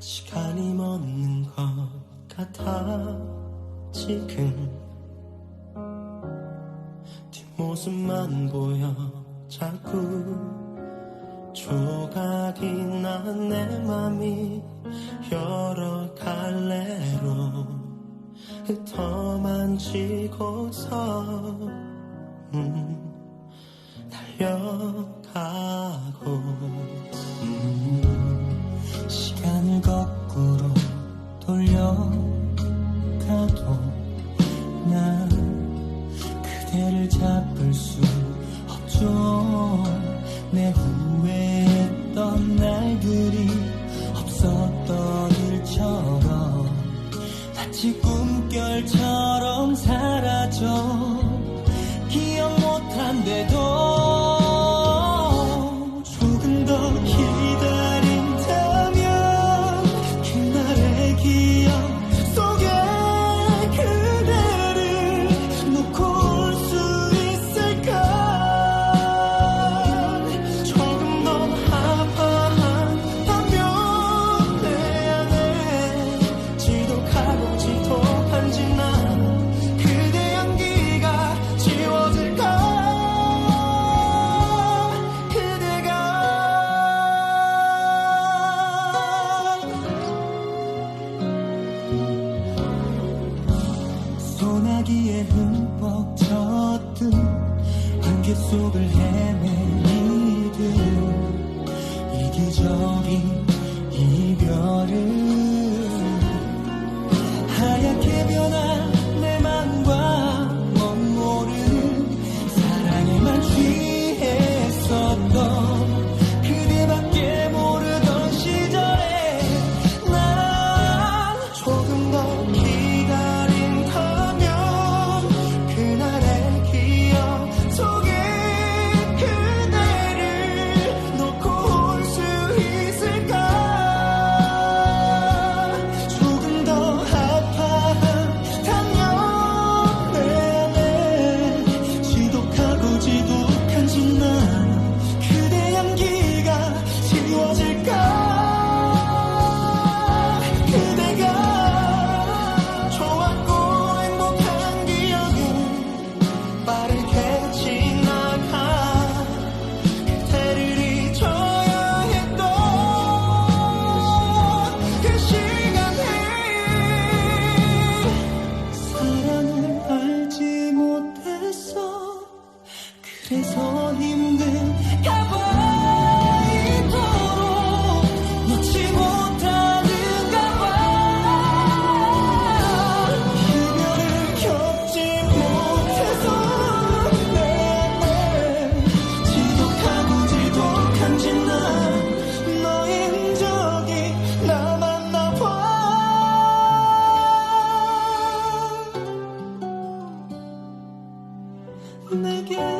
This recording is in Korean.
시간이 멎는 것 같아 지금. 뒷모습만 보여 자꾸 조각이 난 내 맘이 여러 갈래로 흩어만지고서 음, 달려가고 날들이 없었던 일처럼 마치 꿈결처럼 소나기에 흠뻑 젖든 안개 속을 헤매 힘든가 봐 이토록 놓지 못하는가 봐. 이별을 겪지 못해서 내맘 지독하고 지독한지 난 너인 적이 남았나 봐 내게